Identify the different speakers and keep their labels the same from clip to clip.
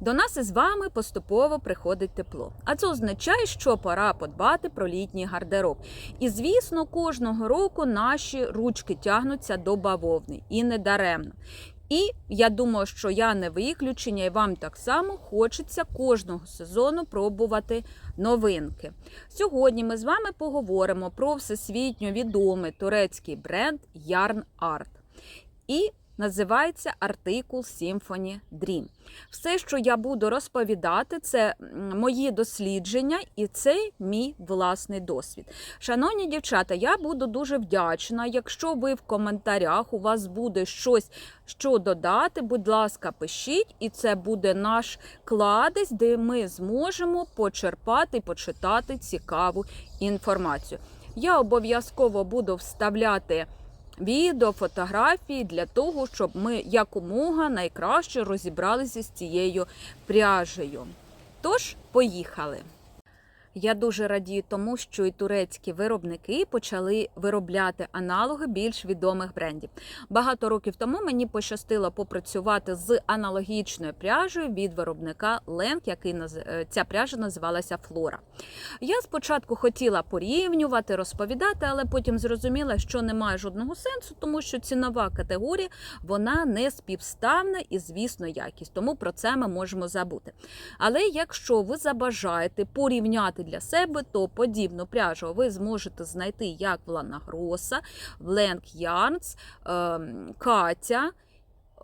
Speaker 1: До нас із вами поступово приходить тепло. А це означає, що пора подбати про літній гардероб. І звісно, кожного року наші ручки тягнуться до бавовни і не даремно. І я думаю, що я не виключення, і вам так само хочеться кожного сезону пробувати новинки. Сьогодні ми з вами поговоримо про всесвітньо відомий турецький бренд Yarn Art. І називається артикул Symphony Dream. Все, що я буду розповідати, це мої дослідження і це мій власний досвід. Шановні дівчата, я буду дуже вдячна. Якщо ви в коментарях у вас буде щось, що додати, будь ласка, пишіть, і це буде наш кладезь, де ми зможемо почерпати і почитати цікаву інформацію. Я обов'язково буду вставляти відео, фотографії для того, щоб ми якомога найкраще розібралися з цією пряжею. Тож, поїхали! Я дуже радію тому, що і турецькі виробники почали виробляти аналоги більш відомих брендів. Багато років тому мені пощастило попрацювати з аналогічною пряжею від виробника Ленк, який е, ця пряжа називалася Флора. Я спочатку хотіла порівнювати, розповідати, але потім зрозуміла, що немає жодного сенсу, тому що цінова категорія вона не співставна і, звісно, якість. Тому про це ми можемо забути. Але якщо ви забажаєте порівняти для себе, то подібну пряжу ви зможете знайти як в Лана Гроса, в Ленк Ярнс, ем, Катя,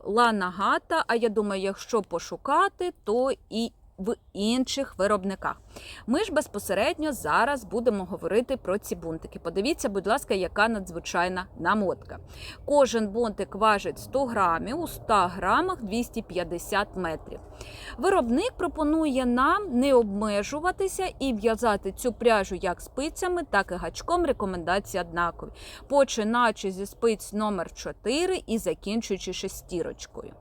Speaker 1: Лана Гата. А я думаю, якщо пошукати, то і в інших виробниках. Ми ж безпосередньо зараз будемо говорити про ці бунтики. Подивіться, будь ласка, яка надзвичайна намотка. Кожен бунтик важить 100 грамів, у 100 грамах 250 метрів. Виробник пропонує нам не обмежуватися і в'язати цю пряжу як спицями, так і гачком. Рекомендації однакові, починаючи зі спиць номер 4 і закінчуючи шестірочкою.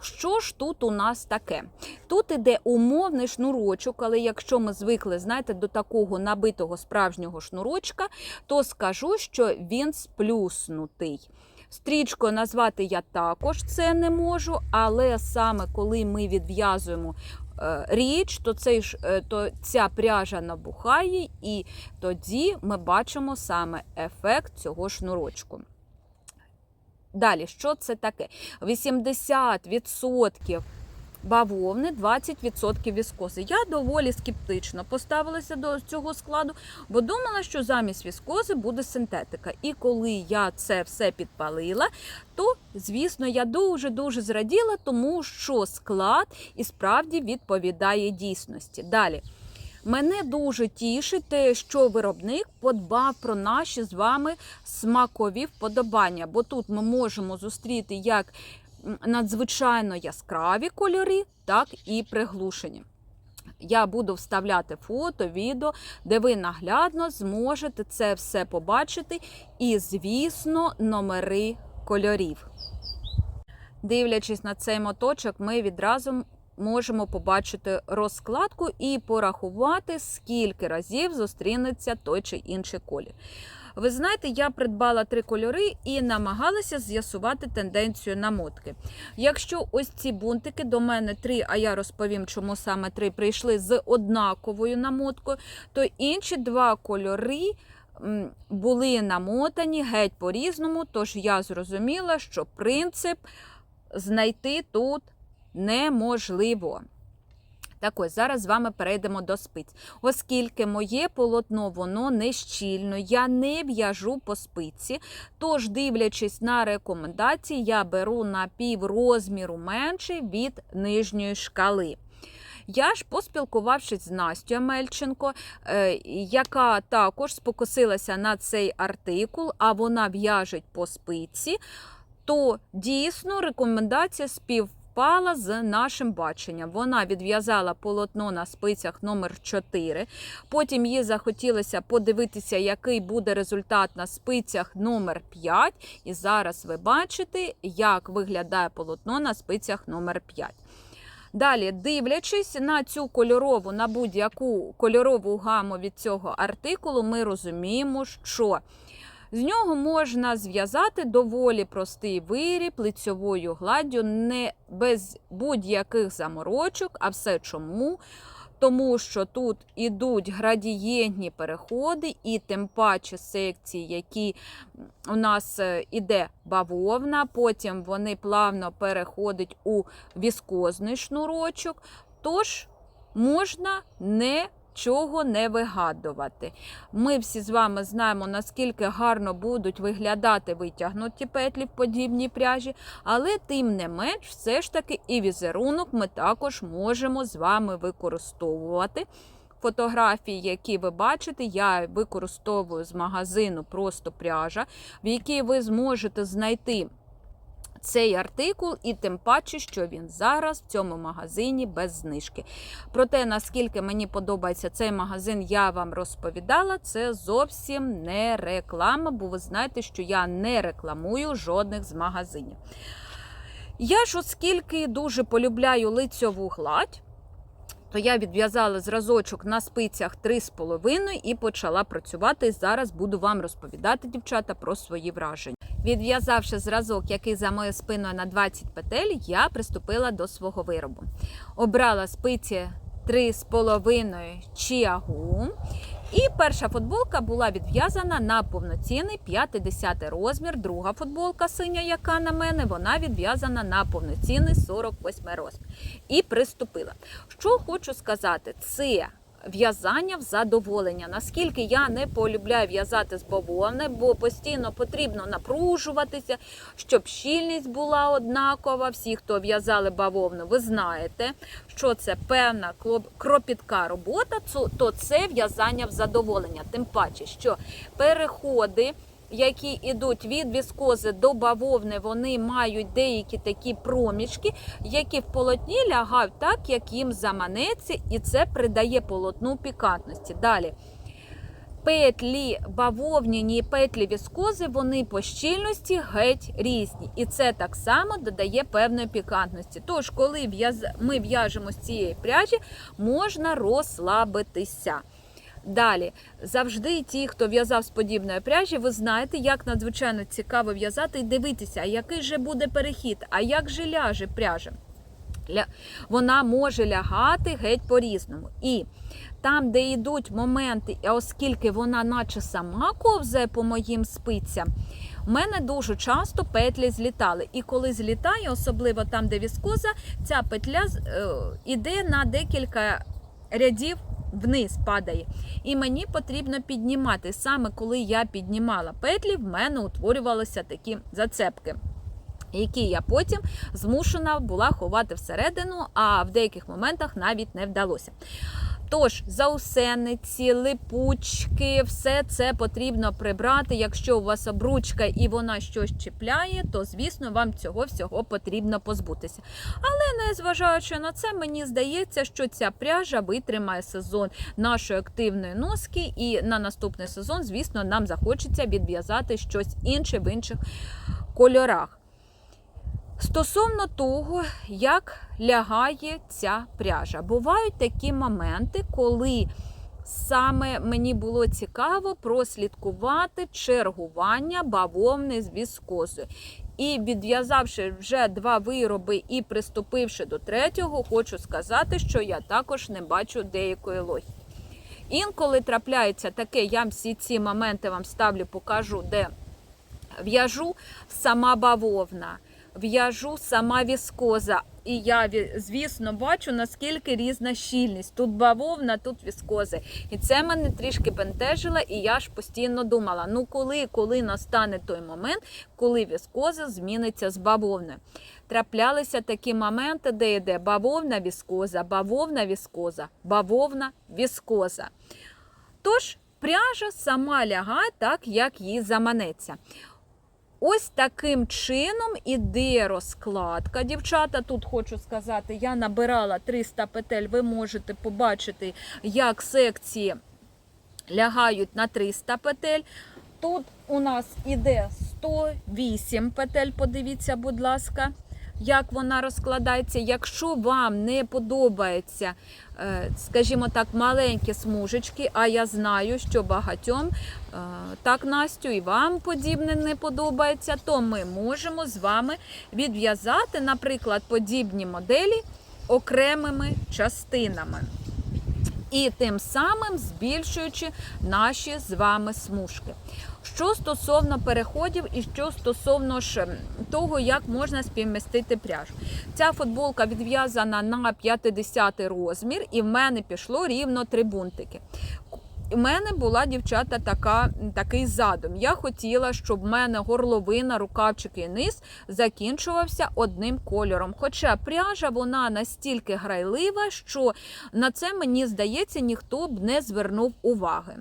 Speaker 1: Що ж тут у нас таке? Тут іде умовний шнурочок, але якщо ми звикли, знаєте, до такого набитого справжнього шнурочка, то скажу, що він сплюснутий. Стрічкою назвати я також це не можу, але саме коли ми відв'язуємо е, річ, то, цей, е, то ця пряжа набухає, і тоді ми бачимо саме ефект цього шнурочку. Далі, що це таке? 80% бавовни, 20% віскози. Я доволі скептично поставилася до цього складу, бо думала, що замість віскози буде синтетика. І коли я це все підпалила, то, звісно, я дуже-дуже зраділа, тому що склад і справді відповідає дійсності. Далі. Мене дуже тішить те, що виробник подбав про наші з вами смакові вподобання, бо тут ми можемо зустріти як надзвичайно яскраві кольори, так і приглушені. Я буду вставляти фото, відео, де ви наглядно зможете це все побачити, і, звісно, номери кольорів. Дивлячись на цей моточок, ми відразу можемо побачити розкладку і порахувати, скільки разів зустрінеться той чи інший колір. Ви знаєте, я придбала три кольори і намагалася з'ясувати тенденцію намотки. Якщо ось ці бунтики до мене три, а я розповім, чому саме три прийшли з однаковою намоткою, то інші два кольори були намотані геть по-різному, тож я зрозуміла, що принцип знайти тут неможливо. Так ось зараз з вами перейдемо до спиць. Оскільки моє полотно воно не щільно, я не в'яжу по спиці. Тож, дивлячись на рекомендації, я беру на пів розміру менше від нижньої шкали. Я ж поспілкувавшись з Настю Мельченко, е, яка також спокусилася на цей артикул, а вона в'яжеть по спиці, то дійсно рекомендація співпала з нашим баченням. Вона відв'язала полотно на спицях номер 4 Потім їй захотілося подивитися, який буде результат на спицях номер 5 І зараз ви бачите, як виглядає полотно на спицях номер 5 Далі, дивлячись на цю кольорову, на будь-яку кольорову гаму від цього артикулу, ми розуміємо, що З нього можна зв'язати доволі простий виріб лицьовою гладдю, не без будь-яких заморочок. А все чому? Тому що тут ідуть градієнтні переходи, і тим паче секції, які у нас е, іде бавовна, потім вони плавно переходять у віскозний шнурочок. Тож можна не Чого не вигадувати. Ми всі з вами знаємо, наскільки гарно будуть виглядати витягнуті петлі в подібній пряжі, але тим не менш, все ж таки і візерунок ми також можемо з вами використовувати. Фотографії, які ви бачите, я використовую з магазину просто пряжа, в якій ви зможете знайти цей артикул, і тим паче, що він зараз в цьому магазині без знижки. Про те, наскільки мені подобається цей магазин, я вам розповідала. Це зовсім не реклама, бо ви знаєте, що я не рекламую жодних з магазинів. Я ж, оскільки дуже полюбляю лицьову гладь, то я відв'язала зразочок на спицях 3,5 і почала працювати. Зараз буду вам розповідати, дівчата, про свої враження. Відв'язавши зразок, який за моєю спиною на 20 петель, я приступила до свого виробу. Обрала спиці 3,5 чіагу. І перша футболка була відв'язана на повноцінний 50 розмір. Друга футболка синя, яка на мене, вона відв'язана на повноцінний 48 розмір. І приступила. Що хочу сказати, це в'язання в задоволення. Наскільки я не полюбляю в'язати з бавовни, бо постійно потрібно напружуватися, щоб щільність була однакова. Всі, хто в'язали бавовну, ви знаєте, що це певна кропітка робота, то це в'язання в задоволення. Тим паче, що переходи які йдуть від віскози до бавовни, вони мають деякі такі проміжки, які в полотні лягають так, як їм заманеться, і це придає полотну пікантності. Далі. Петлі бавовняні петлі віскози, вони по щільності геть різні. І це так само додає певної пікантності. Тож, коли ми в'яжемо з цієї пряжі, можна розслабитися. Далі, завжди ті, хто в'язав з подібної пряжі, ви знаєте, як надзвичайно цікаво в'язати і дивитися, який же буде перехід, а як же ляже пряжа. Вона може лягати геть по-різному. І там, де йдуть моменти, оскільки вона наче сама ковзає по моїм спицям, у мене дуже часто петлі злітали. І коли злітає, особливо там, де віскоза, ця петля йде е, на декілька рядів вниз падає. І мені потрібно піднімати. Саме коли я піднімала петлі, в мене утворювалися такі зацепки. Які я потім змушена була ховати всередину, а в деяких моментах навіть не вдалося. Тож, заусениці, липучки, все це потрібно прибрати. Якщо у вас обручка і вона щось чіпляє, то, звісно, вам цього всього потрібно позбутися. Але незважаючи на це, мені здається, що ця пряжа витримає сезон нашої активної носки, і на наступний сезон, звісно, нам захочеться відв'язати щось інше в інших кольорах. Стосовно того, як лягає ця пряжа, бувають такі моменти, коли саме мені було цікаво прослідкувати чергування бавовни з віскозою. І відв'язавши вже два вироби і приступивши до третього, хочу сказати, що я також не бачу деякої логіки. Інколи трапляється таке, я всі ці моменти вам ставлю, покажу, де в'яжу сама бавовна в'яжу сама віскоза. І я, звісно, бачу, наскільки різна щільність. Тут бавовна, тут віскози. І це мене трішки бентежило, і я ж постійно думала: ну коли коли настане той момент, коли віскоза зміниться з бавовною. Траплялися такі моменти, де йде бавовна віскоза, бавовна віскоза, бавовна віскоза. Тож, пряжа сама лягає так, як їй заманеться. Ось таким чином іде розкладка. Дівчата, тут хочу сказати, я набирала 300 петель, ви можете побачити, як секції лягають на 300 петель. Тут у нас іде 108 петель, подивіться, будь ласка. Як вона розкладається. Якщо вам не подобається, е, скажімо так, маленькі смужечки, а я знаю, що багатьом е, так, Настю, і вам подібне не подобається, то ми можемо з вами відв'язати, наприклад, подібні моделі окремими частинами. І тим самим збільшуючи наші з вами смужки. Що стосовно переходів і що стосовно ж того, як можна співмістити пряжу. Ця футболка відв'язана на 50 розмір, і в мене пішло рівно три бунтики. У мене була дівчата така, такий задум. Я хотіла, щоб в мене горловина, рукавчики і низ закінчувався одним кольором. Хоча пряжа вона настільки грайлива, що на це мені здається, ніхто б не звернув уваги.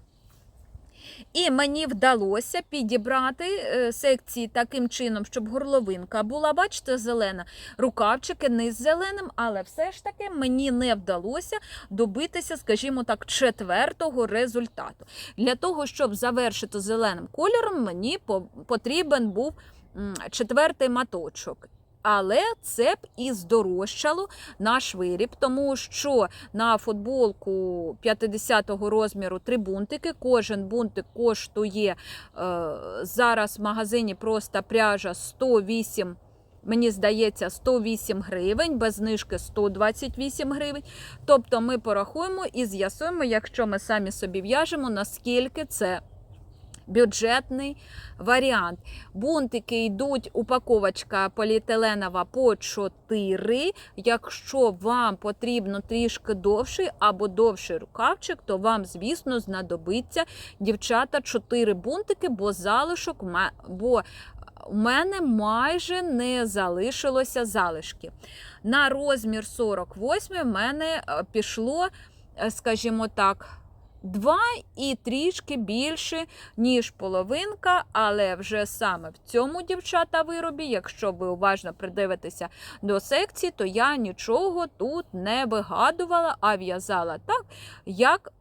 Speaker 1: І мені вдалося підібрати е, секції таким чином, щоб горловинка була, бачите, зелена, рукавчики низ зеленим, але все ж таки мені не вдалося добитися, скажімо так, четвертого результату. Для того, щоб завершити зеленим кольором, мені потрібен був четвертий маточок. Але це б і здорожчало наш виріб, тому що на футболку 50-го розміру три бунтики. Кожен бунтик коштує е, зараз в магазині просто пряжа 108 Мені здається, 108 гривень, без знижки 128 гривень. Тобто ми порахуємо і з'ясуємо, якщо ми самі собі в'яжемо, наскільки це бюджетний варіант. Бунтики йдуть, упаковочка поліетиленова по 4. Якщо вам потрібно трішки довший або довший рукавчик, то вам, звісно, знадобиться дівчата 4 бунтики, бо залишок бо у мене майже не залишилося залишки. На розмір 48 в мене е, пішло, е, скажімо так, два і трішки більше, ніж половинка, але вже саме в цьому дівчата виробі, якщо ви уважно придивитеся до секції, то я нічого тут не вигадувала, а в'язала так, як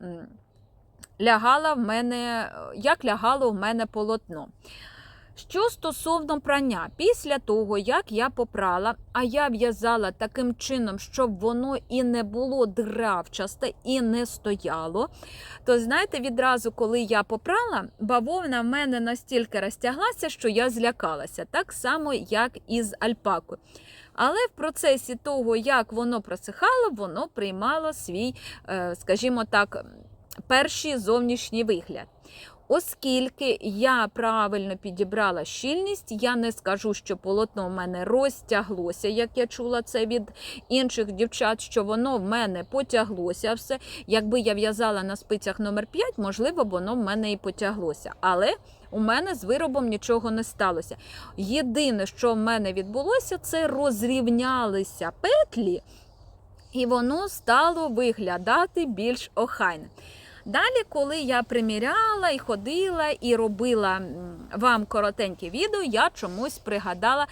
Speaker 1: лягала в мене, як лягало в мене полотно. Що стосовно прання, після того, як я попрала, а я в'язала таким чином, щоб воно і не було дравчасте, і не стояло, то знаєте, відразу, коли я попрала, бавовна в мене настільки розтяглася, що я злякалася, так само, як і з альпакою. Але в процесі того, як воно просихало, воно приймало свій, е, скажімо так, перший зовнішній вигляд. Оскільки я правильно підібрала щільність, я не скажу, що полотно в мене розтяглося, як я чула це від інших дівчат, що воно в мене потяглося все. Якби я в'язала на спицях номер 5, можливо, воно в мене і потяглося. Але у мене з виробом нічого не сталося. Єдине, що в мене відбулося, це розрівнялися петлі, і воно стало виглядати більш охайно. Далі, коли я приміряла і ходила і робила вам коротеньке відео, я чомусь пригадала.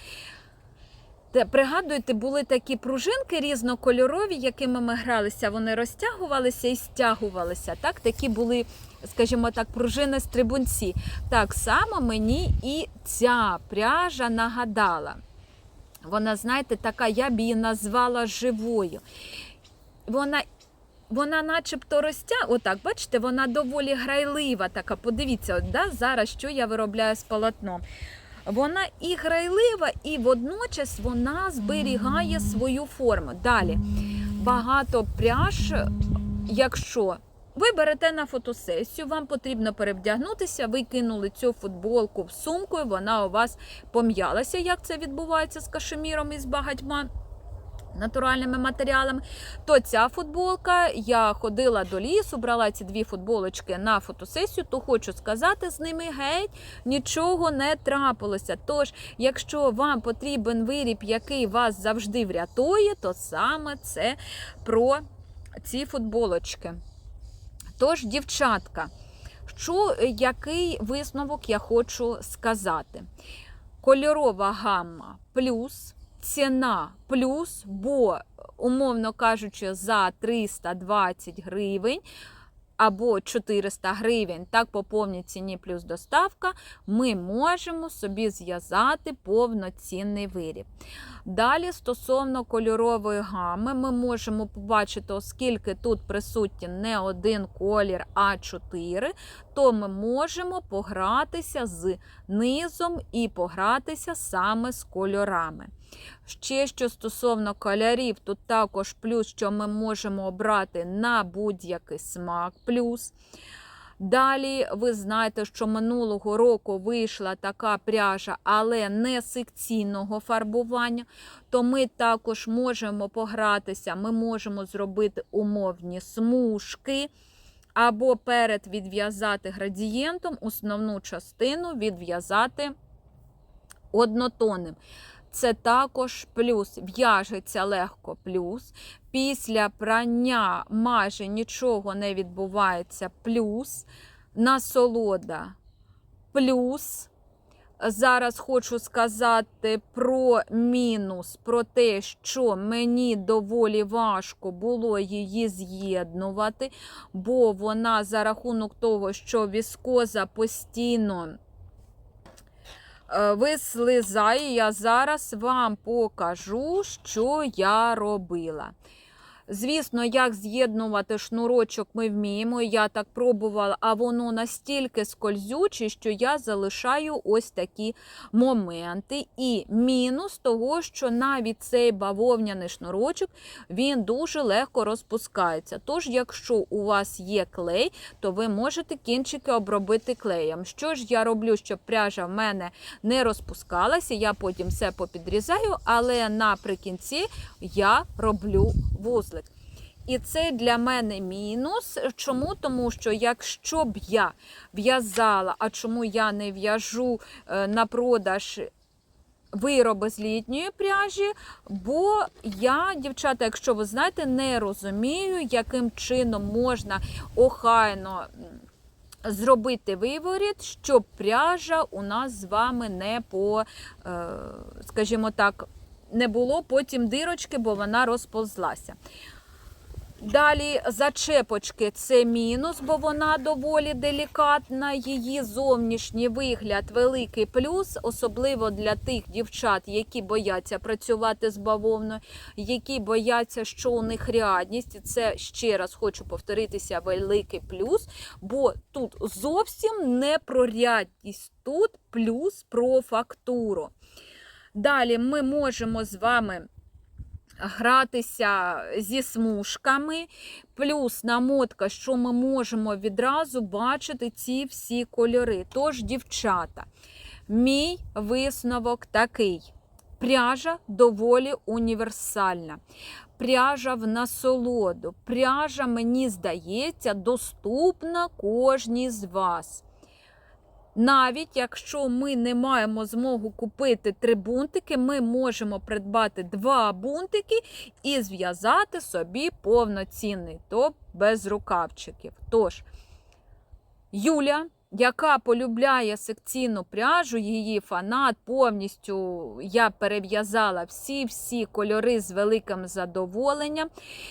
Speaker 1: Те, пригадуєте, були такі пружинки різнокольорові, якими ми гралися, вони розтягувалися і стягувалися. Так, Такі були, скажімо так, пружини стрибунці. Так само мені і ця пряжа нагадала. Вона, знаєте, така, я б її назвала живою. Вона вона начебто розтяг, отак, бачите, вона доволі грайлива така. Подивіться, от, да, зараз що я виробляю з полотном. Вона і грайлива, і водночас вона зберігає свою форму. Далі багато пряж, якщо ви берете на фотосесію, вам потрібно перевдягнутися, ви кинули цю футболку в сумку, і вона у вас пом'ялася, як це відбувається з кашеміром і з багатьма натуральними матеріалами, то ця футболка, я ходила до лісу, брала ці дві футболочки на фотосесію, то хочу сказати, з ними геть нічого не трапилося. Тож, якщо вам потрібен виріб, який вас завжди врятує, то саме це про ці футболочки. Тож, дівчатка, що, який висновок я хочу сказати? Кольорова гамма плюс ціна плюс, бо, умовно кажучи, за 320 гривень. або 400 гривень, так по повній ціні плюс доставка, ми можемо собі зв'язати повноцінний виріб. Далі, стосовно кольорової гами, ми можемо побачити, оскільки тут присутні не один колір, а чотири, то ми можемо погратися з низом і погратися саме з кольорами. Ще що стосовно кольорів, тут також плюс, що ми можемо обрати на будь-який смак плюс. Далі ви знаєте, що минулого року вийшла така пряжа, але не секційного фарбування, то ми також можемо погратися, ми можемо зробити умовні смужки, або перед відв'язати градієнтом, основну частину відв'язати однотонним. Це також плюс, в'яжеться легко плюс. Після прання майже нічого не відбувається плюс. Насолода плюс. Зараз хочу сказати про мінус, про те, що мені доволі важко було її з'єднувати, бо вона за рахунок того, що віскоза постійно е, вислизає, я зараз вам покажу, що я робила. Звісно, як з'єднувати шнурочок ми вміємо. Я так пробувала, а воно настільки скользюче, що я залишаю ось такі моменти. І мінус того, що навіть цей бавовняний шнурочок він дуже легко розпускається. Тож, якщо у вас є клей, то ви можете кінчики обробити клеєм. Що ж я роблю, щоб пряжа в мене не розпускалася, я потім все попідрізаю, але наприкінці я роблю вузлик. І це для мене мінус. Чому? Тому що якщо б я в'язала, а чому я не в'яжу е, на продаж вироби з літньої пряжі, бо я, дівчата, якщо ви знаєте, не розумію, яким чином можна охайно. Зробити виворіт, щоб пряжа у нас з вами не по, е, скажімо так, не було потім дирочки, бо вона розповзлася. Далі зачепочки це мінус, бо вона доволі делікатна. Її зовнішній вигляд великий плюс, особливо для тих дівчат, які бояться працювати з бавовною, які бояться, що у них рядність. І це ще раз хочу повторитися, великий плюс, бо тут зовсім не про рядність, тут плюс про фактуру. Далі ми можемо з вами гратися зі смужками, плюс намотка, що ми можемо відразу бачити ці всі кольори. Тож, дівчата, мій висновок такий. Пряжа доволі універсальна. Пряжа в насолоду. Пряжа, мені здається, доступна кожній з вас. Навіть якщо ми не маємо змогу купити три бунтики, ми можемо придбати два бунтики і зв'язати собі повноцінний топ без рукавчиків. Тож, Юля яка полюбляє секційну пряжу, її фанат повністю я перев'язала всі-всі кольори з великим задоволенням.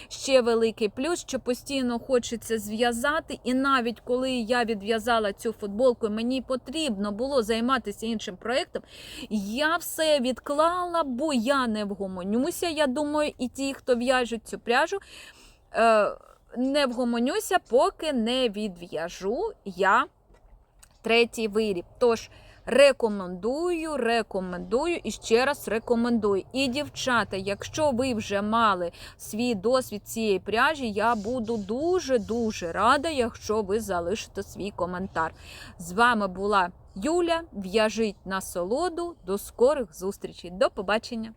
Speaker 1: Ще великий плюс, що постійно хочеться зв'язати. І навіть коли я відв'язала цю футболку, мені потрібно було займатися іншим проєктом, я все відклала, бо я не вгомонюся. Я думаю, і ті, хто в'яжуть цю пряжу. Е, не вгомонюся, поки не відв'яжу я третій виріб. Тож рекомендую, рекомендую і ще раз рекомендую. І, дівчата, якщо ви вже мали свій досвід цієї пряжі, я буду дуже-дуже рада, якщо ви залишите свій коментар. З вами була Юля. В'яжіть насолоду. До скорих зустрічей. До побачення!